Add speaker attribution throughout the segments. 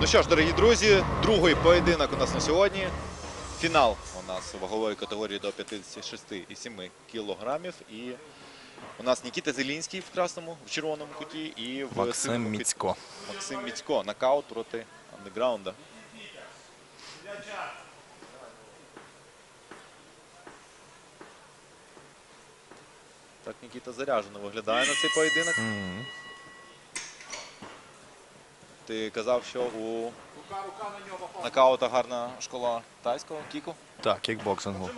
Speaker 1: Ну що ж, дорогі друзі, другий поєдинок у нас на сьогодні. Фінал у нас вагової категорії до 56,7 кілограмів. І у нас Нікіта Зелінський в красному, в червоному куті і в
Speaker 2: Максим
Speaker 1: куті
Speaker 2: Міцько.
Speaker 1: Максим Міцько. Нокаут проти андеграунда. Так Нікіта заряджено виглядає на цей поєдинок. Ти казав, що у нокаута гарна школа тайського кіку.
Speaker 2: Так, кікбоксингу.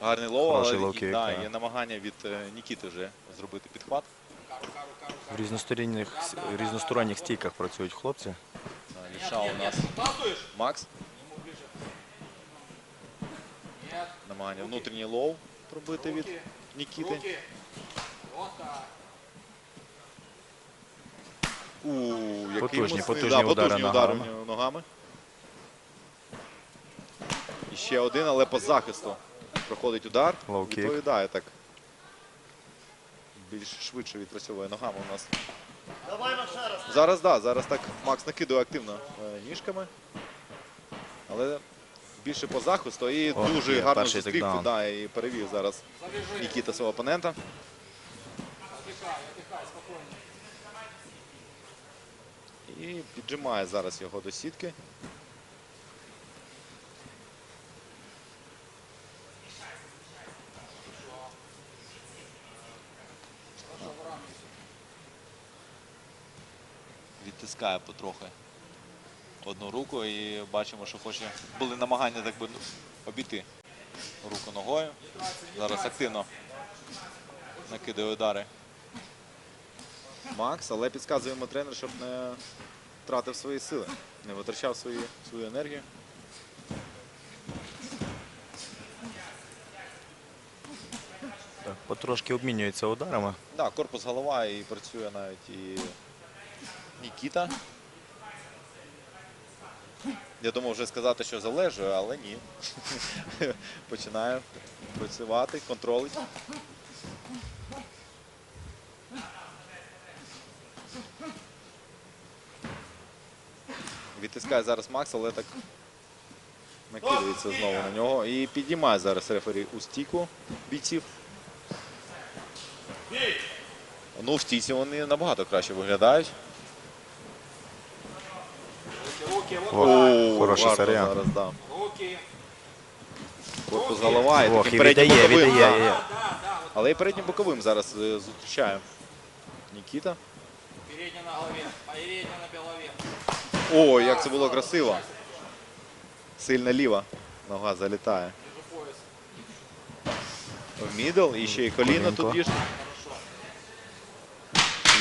Speaker 1: Гарний лоу, але
Speaker 2: лоу-кік,
Speaker 1: і, да, є намагання від е, Нікіти вже зробити підхват.
Speaker 2: В різносторонніх, різносторонніх стійках працюють хлопці.
Speaker 1: Да, Лівша у нас Макс. Намагання внутрішній лоу пробити від. Нікіти. У, який
Speaker 2: Потужні,
Speaker 1: мощний,
Speaker 2: потужні
Speaker 1: да,
Speaker 2: удари
Speaker 1: потужні удари
Speaker 2: ногами.
Speaker 1: ногами. І ще один, але по захисту. Проходить удар.
Speaker 2: Лоу-кік.
Speaker 1: Відповідає так. Більш швидше відпрацьовує ногами у нас. Зараз так, да, зараз так Макс накидує активно е, ніжками. Але більше по захисту і
Speaker 2: О,
Speaker 1: дуже
Speaker 2: є
Speaker 1: гарно
Speaker 2: перший
Speaker 1: зустрів
Speaker 2: тейкдаун.
Speaker 1: да, і перевів зараз. Нікіта свого опонента.
Speaker 3: Отдыхай, отдыхай, спокойно.
Speaker 1: І піджимає зараз його до сітки. Відтискає потрохи одну руку і бачимо, що хоче. Були намагання так би обійти руку ногою. Зараз активно накидає удари. Макс, але підказує йому тренер, щоб не втратив свої сили, не витрачав свої, свою енергію.
Speaker 2: Так, потрошки обмінюються ударами.
Speaker 1: Да, корпус голова і працює навіть і Нікіта. Я думав вже сказати, що залежує, але ні. Починає працювати, контролить. Відтискає зараз Макс, але так накидається знову на нього. І піднімає зараз рефері у стійку бійців. Ну, в стійці вони набагато краще виглядають.
Speaker 2: О, хороша
Speaker 1: гарно
Speaker 2: серія.
Speaker 1: Зараз, да. Корпус голова і
Speaker 2: Ох,
Speaker 1: таким
Speaker 2: і
Speaker 1: переднім
Speaker 2: віддає,
Speaker 1: боковим.
Speaker 2: віддає.
Speaker 1: да. Але і переднім боковим зараз е, зустрічає Нікіта.
Speaker 3: Передняя на голове. Передняя на голове.
Speaker 1: О, як це було красиво. Сильна ліва нога залітає в мідл. І ще й коліно тут більше.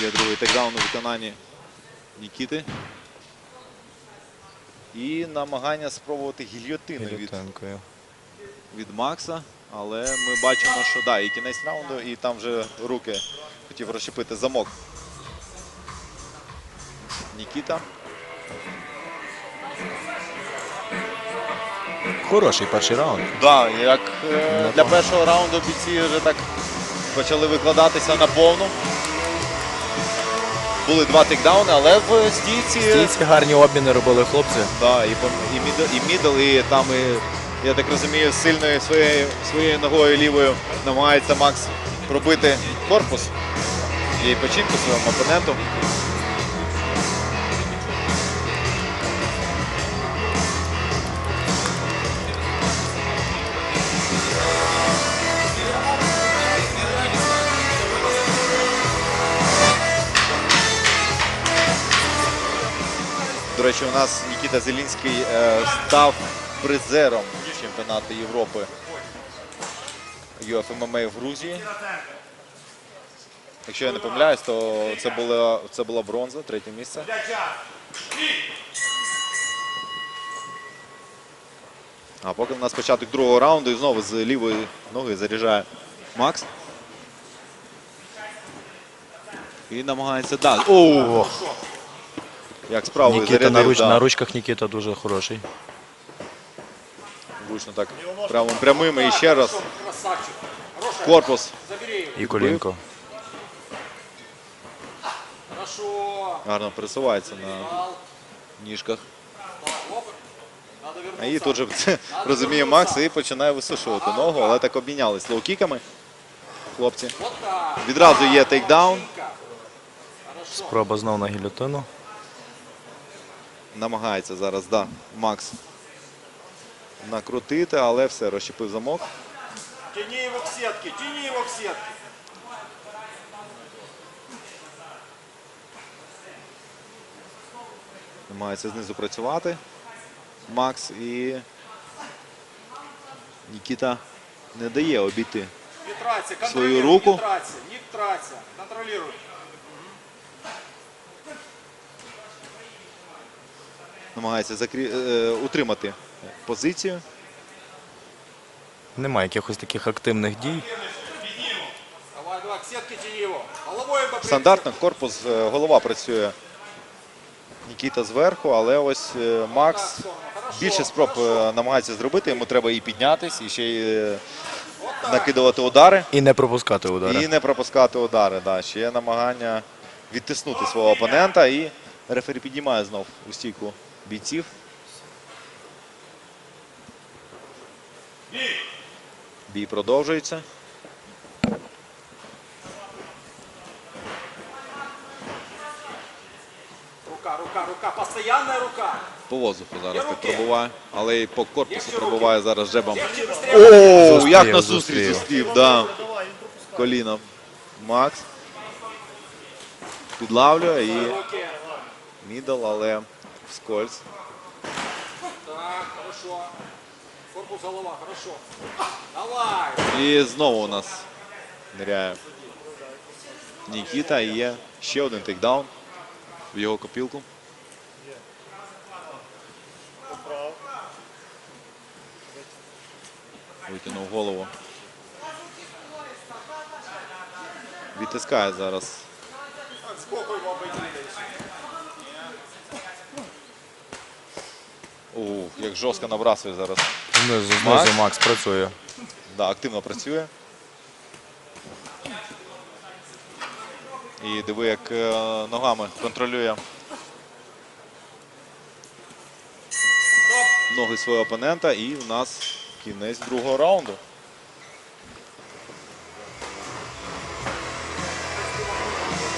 Speaker 1: Є другий тейкдаун у виконанні Нікіти. І намагання спробувати гільйотину від від Макса, але ми бачимо, що да, і кінець раунду, і там вже руки хотів розщепити замок. Нікіта.
Speaker 2: Хороший перший раунд.
Speaker 1: Да, як е, для першого раунду бійці вже так почали викладатися на повну. Були два тейкдауни, але в стійці,
Speaker 2: Стійці гарні обміни робили хлопці.
Speaker 1: да, і, і, мідл, і мідл, і там, і, я так розумію, сильною своєю, своєю ногою лівою намагається Макс пробити корпус і печінку своєму опоненту. Речі, у нас Нікіта Зелінський е, став призером чемпіонату Європи UFMMA в Грузії. Якщо я не помиляюсь, то це була, це була бронза, третє місце. А поки в нас початок другого раунду і знову з лівої ноги заряджає Макс. І намагається далі. Оу! Як з правої
Speaker 2: Нікіта
Speaker 1: зарядив,
Speaker 2: на, руч,
Speaker 1: да.
Speaker 2: на ручках Нікіта дуже хороший.
Speaker 1: Влучно так прямим прямим і ще раз корпус.
Speaker 2: І колінко.
Speaker 1: Гарно пересувається на ніжках. А і тут же розуміє Макс і починає висушувати ногу, але так обмінялись лоу-кіками. Хлопці. Відразу є тейкдаун.
Speaker 2: Спроба знов на гільотину.
Speaker 1: Намагається зараз, да, Макс накрутити, але все, розщепив замок.
Speaker 3: Тяни его к сетке, тяни его к сетке.
Speaker 1: Намагається знизу працювати. Макс і Нікіта не дає обійти.
Speaker 3: Не траться,
Speaker 1: Свою руку.
Speaker 3: Не траться, не траться. Контролируй.
Speaker 1: Намагається закрі... е, утримати позицію.
Speaker 2: Немає якихось таких активних дій.
Speaker 1: Стандартно корпус, е, голова працює Нікіта зверху, але ось е, Макс більше спроб е, намагається зробити. Йому треба і піднятись, і ще й е, накидувати удари.
Speaker 2: І не пропускати удари.
Speaker 1: І не пропускати удари. Да. Ще є намагання відтиснути свого опонента. І рефері піднімає знов у стійку бійців. Бій продовжується.
Speaker 3: Рука, рука, рука. Постоянная рука.
Speaker 1: По воздуху зараз так пробуває, але і по корпусу пробуває зараз жебом. О, як на зустріч
Speaker 2: зустрів.
Speaker 1: да. Коліном. Макс. Підлавлює і мідл, але вскользь.
Speaker 3: Так, хорошо. Корпус, голова, хорошо. Давай.
Speaker 1: І знову у нас ниряє Нікіта і є ще один тейкдаун в його копілку. Витягнув голову. Відтискає зараз.
Speaker 3: Так,
Speaker 1: Ух, як жорстко набрасує зараз.
Speaker 2: Знизу,
Speaker 1: Макс.
Speaker 2: знизу Макс працює.
Speaker 1: Да, активно працює. І диви, як е, ногами контролює ноги свого опонента. І в нас кінець другого раунду.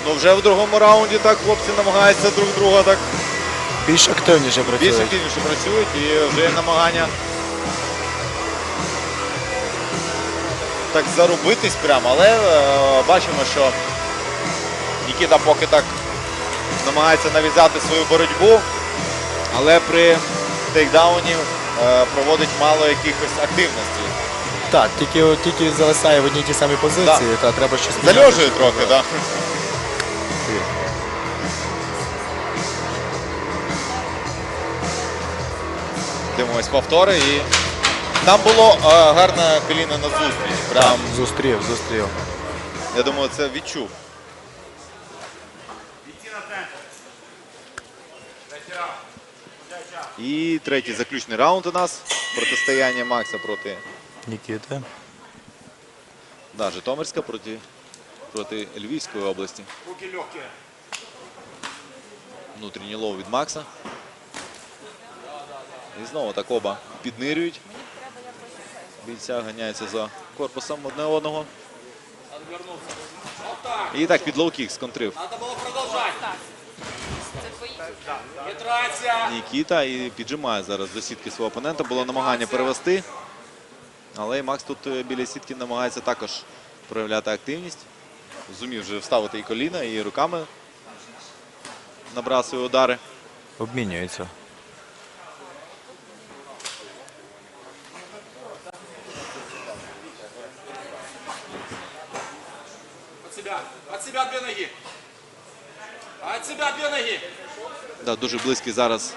Speaker 1: Ну вже в другому раунді так хлопці намагаються друг друга так
Speaker 2: Більш активніше
Speaker 1: більш активніше працюють і вже є намагання так зарубитись прямо, але е, бачимо, що Нікіта поки так намагається нав'язати свою боротьбу, але при тейкдауні е, проводить мало якихось активності.
Speaker 2: Так, тільки, тільки зависає в одній тій самій позиції, та треба щось міняти,
Speaker 1: Зальожує
Speaker 2: щоб-
Speaker 1: трохи, так. Да. Дивимось повтори і там було е, гарне коліно на зустріч. Прям,
Speaker 2: Зустрів, зустрів.
Speaker 1: я думаю, це відчув. І третій заключний раунд у нас. Протистояння Макса проти
Speaker 2: Нікіти.
Speaker 1: да, Житомирська проти, проти Львівської області. Внутрішній лов від Макса. І знову так оба піднирюють. Бійця ганяється за корпусом одне одного. І так під лоу-кік сконтрив. Нікіта і піджимає зараз до сітки свого опонента. Було намагання перевести. Але і Макс тут е, біля сітки намагається також проявляти активність. Зумів вже вставити і коліна, і руками набрасує удари.
Speaker 2: Обмінюється.
Speaker 3: Себя. От себя две ноги. От себя две ноги.
Speaker 1: Да, дуже близький зараз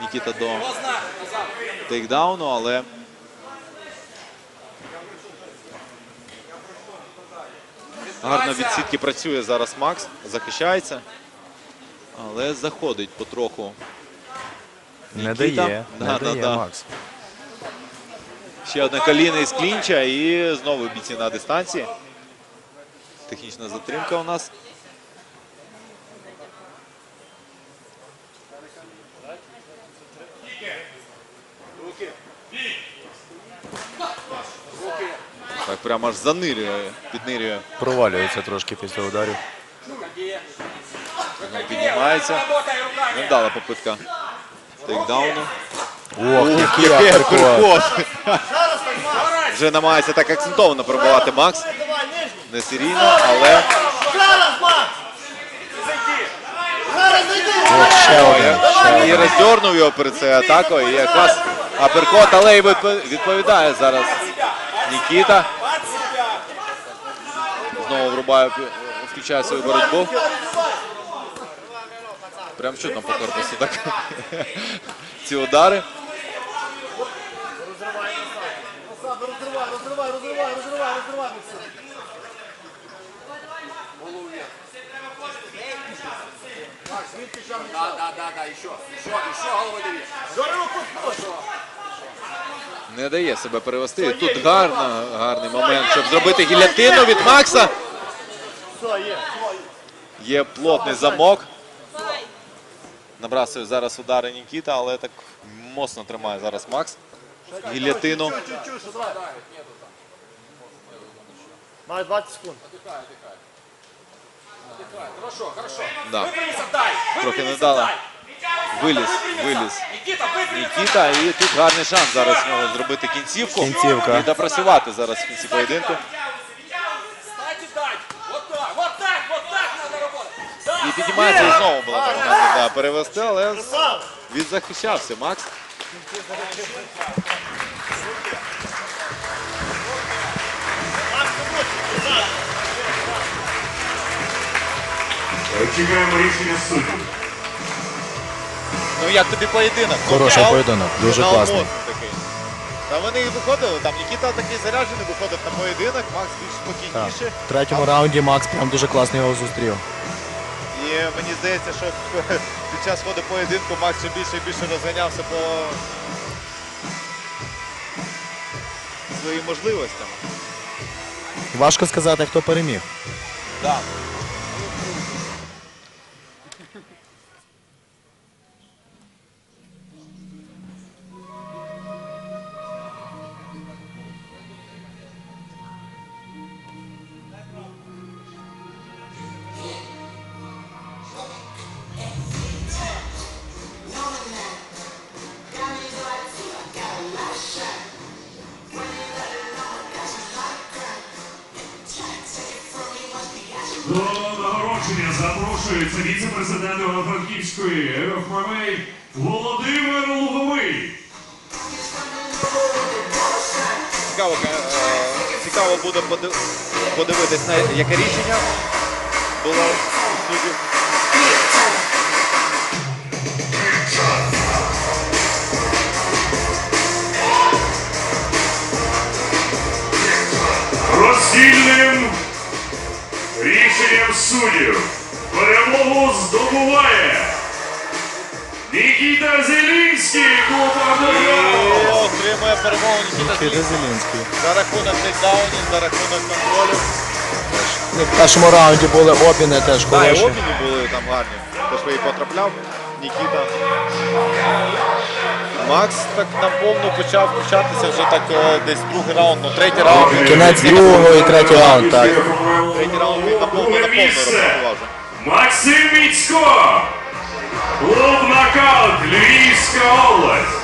Speaker 1: Нікіта до тейкдауну, але гарно від сітки працює зараз Макс, захищається, але заходить потроху.
Speaker 2: Не дає,
Speaker 1: Да,
Speaker 2: не
Speaker 1: да,
Speaker 2: дає
Speaker 1: да.
Speaker 2: Макс.
Speaker 1: Ще одне коліно із клінча і знову бійці на дистанції. Технічна затримка у нас. Так прямо аж занирює, піднирює,
Speaker 2: Провалюється трошки після ударів.
Speaker 1: піднімається.
Speaker 3: Работай руками.
Speaker 1: Невдала попитка тейкдауну.
Speaker 2: Ох, який апперкот!
Speaker 1: Вже намагається так акцентовано пробувати Макс. Не серійно, але і роздьорнув його перед цією атакою. І якраз апперкот, але і відповідає зараз Нікіта. Знову врубає, включає свою боротьбу. Прям чутно по корпусу так. Ці удари.
Speaker 3: Да, да, да, да, еще. Еще, еще головой дави.
Speaker 1: Не дає себе перевести. Тут гарно, гарний момент, щоб зробити гілятину від Макса.
Speaker 4: Є.
Speaker 1: Плотний замок. Набрасує зараз удари Нікіта, але так моцно тримає зараз Макс. Гілятину.
Speaker 4: Має 20 секунд.
Speaker 3: Хорошо, хорошо.
Speaker 1: Да.
Speaker 3: Выпрямись, отдай.
Speaker 1: Трохи не
Speaker 3: Выпрямись,
Speaker 1: дала.
Speaker 3: отдай.
Speaker 1: Виліз,
Speaker 3: Выпрямиться.
Speaker 1: виліз.
Speaker 3: Никита, выпрямиться.
Speaker 1: Нікіта, і тут гарний шанс зараз в нього зробити кінцівку.
Speaker 2: Кінцівка.
Speaker 1: І допрацювати зараз в кінці поєдинку.
Speaker 3: Встать и дать. Вот так, вот так, вот так надо работать. Да.
Speaker 1: І піднімається і знову була намагання да, перевести, але
Speaker 4: Красава!
Speaker 1: відзахищався Макс.
Speaker 5: Чекаємо рішення суддів.
Speaker 1: Ну як тобі поєдинок?
Speaker 2: Хороший поєдинок, дуже класний.
Speaker 1: такий. Та вони і виходили, там Нікіта такий заряджений, виходить на поєдинок, Макс більш спокійніше.
Speaker 2: В третьому раунді Макс прям дуже класно його зустрів.
Speaker 1: І мені здається, що під час ходу поєдинку Макс ще більше і більше розганявся по своїм можливостям.
Speaker 2: Важко сказати, хто переміг.
Speaker 1: Да.
Speaker 5: Запрошується віце-президент Івано-Франківської ФМА Володимир Луговий.
Speaker 1: Цікаво, е, цікаво буде подивитись на яке рішення було у суддів.
Speaker 5: Роздільним рішенням суддів перемогу здобуває Нікіта Зелінський, Кубок
Speaker 1: І отримує перемогу Нікіта Зелінський за рахунок тейкдаунів, за рахунок контролю.
Speaker 2: В першому раунді були обміни теж
Speaker 1: Да, і
Speaker 2: хороші.
Speaker 1: обміни були там гарні. Тож і потрапляв Нікіта. Макс так наповну почав включатися вже так е, десь другий раунд, ну третій раунд.
Speaker 2: Кінець другого і третій раунд, так.
Speaker 1: Третій раунд він наповну
Speaker 5: місце.
Speaker 1: розпрацював вже.
Speaker 5: Максим Міцько. Клуб нокаут Львівська область.